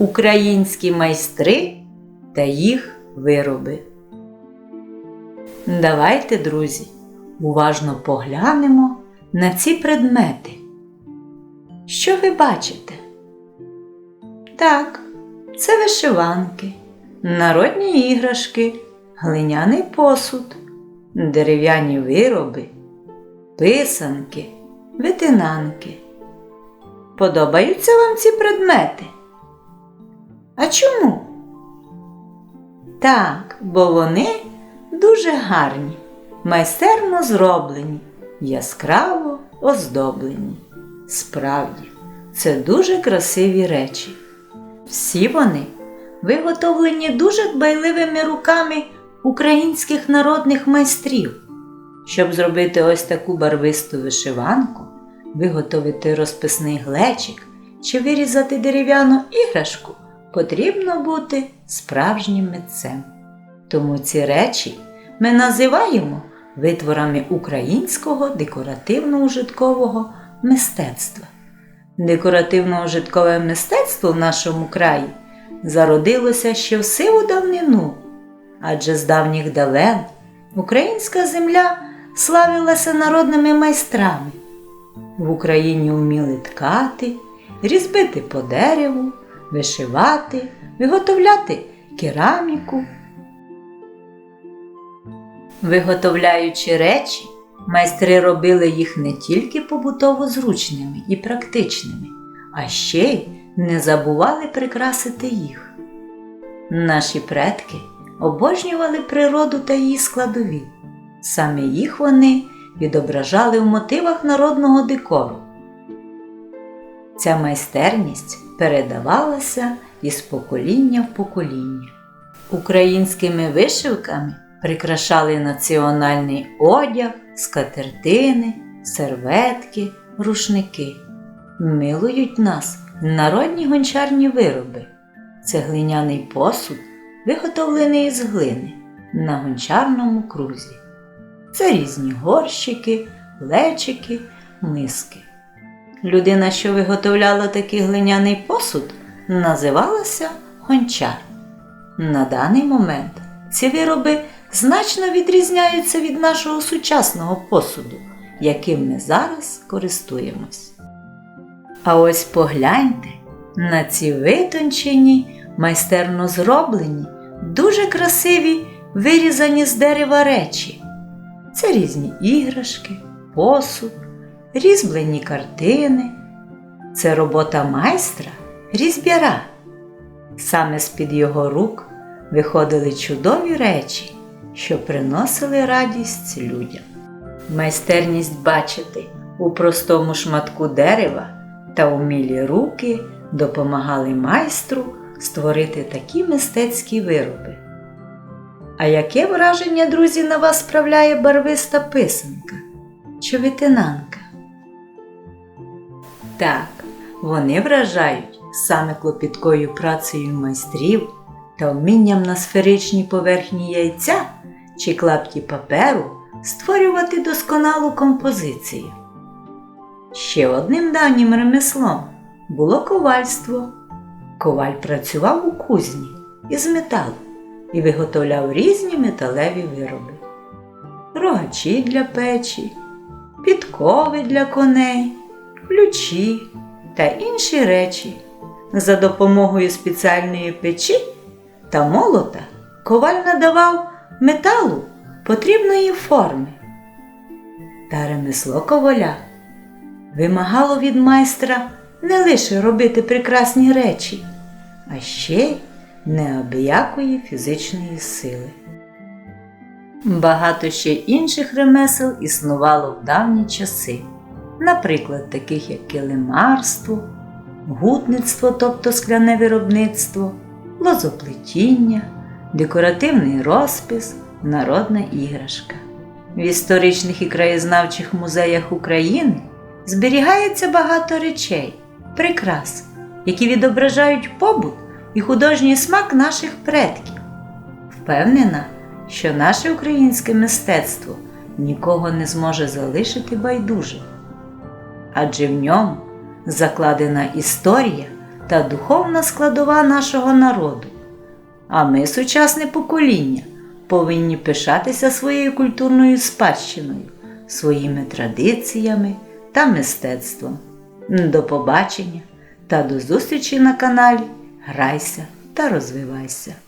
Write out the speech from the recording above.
Українські майстри та їх вироби. Давайте, друзі, уважно поглянемо на ці предмети. Що ви бачите? Так, це вишиванки, народні іграшки, глиняний посуд, дерев'яні вироби, писанки, витинанки. Подобаються вам ці предмети? А чому? Так, бо вони дуже гарні, майстерно зроблені, яскраво оздоблені. Справді, це дуже красиві речі. Всі вони виготовлені дуже дбайливими руками українських народних майстрів. Щоб зробити ось таку барвисту вишиванку, виготовити розписний глечик чи вирізати дерев'яну іграшку, потрібно бути справжнім митцем. Тому ці речі ми називаємо витворами українського декоративно-ужиткового мистецтва. Декоративно-ужиткове мистецтво в нашому краї зародилося ще в сиву давнину, адже з давніх давен українська земля славилася народними майстрами. В Україні вміли ткати, різбити по дереву, вишивати, виготовляти кераміку. Виготовляючи речі, майстри робили їх не тільки побутово зручними і практичними, а ще й не забували прикрасити їх. Наші предки обожнювали природу та її складові. Саме їх вони відображали в мотивах народного декору. Ця майстерність передавалася із покоління в покоління. Українськими вишивками прикрашали національний одяг, скатертини, серветки, рушники. Милують нас народні гончарні вироби. Це глиняний посуд, виготовлений із глини на гончарному крузі. Це різні горщики, лечики, миски. Людина, що виготовляла такий глиняний посуд, називалася гончар. На даний момент ці вироби значно відрізняються від нашого сучасного посуду, яким ми зараз користуємось. А ось погляньте на ці витончені, майстерно зроблені, дуже красиві вирізані з дерева речі. Це різні іграшки, посуд, різьблені картини. Це робота майстра різьбяра. Саме з-під його рук виходили чудові речі, що приносили радість людям. Майстерність бачити у простому шматку дерева та умілі руки допомагали майстру створити такі мистецькі вироби. А яке враження, друзі, на вас справляє барвиста писанка чи витинанка? Так, вони вражають саме клопіткою працею майстрів та вмінням на сферичній поверхні яйця чи клапті паперу створювати досконалу композицію. Ще одним давнім ремеслом було ковальство. Коваль працював у кузні із металу і виготовляв різні металеві вироби, рогачі для печі, підкови для коней, ключі та інші речі. За допомогою спеціальної печі та молота коваль надавав металу потрібної форми. Та ремесло коваля вимагало від майстра не лише робити прекрасні речі, а ще й неабиякої фізичної сили. Багато ще інших ремесел існувало в давні часи, наприклад, таких як килимарство, гутництво, тобто скляне виробництво, лозоплетіння, декоративний розпис, народна іграшка. В історичних і краєзнавчих музеях України зберігається багато речей, прикрас, які відображають побут і художній смак наших предків. Впевнена, що наше українське мистецтво нікого не зможе залишити байдужим, адже в ньому закладена історія та духовна складова нашого народу. А ми, сучасне покоління, повинні пишатися своєю культурною спадщиною, своїми традиціями та мистецтвом. До побачення та до зустрічі на каналі Грайся та розвивайся!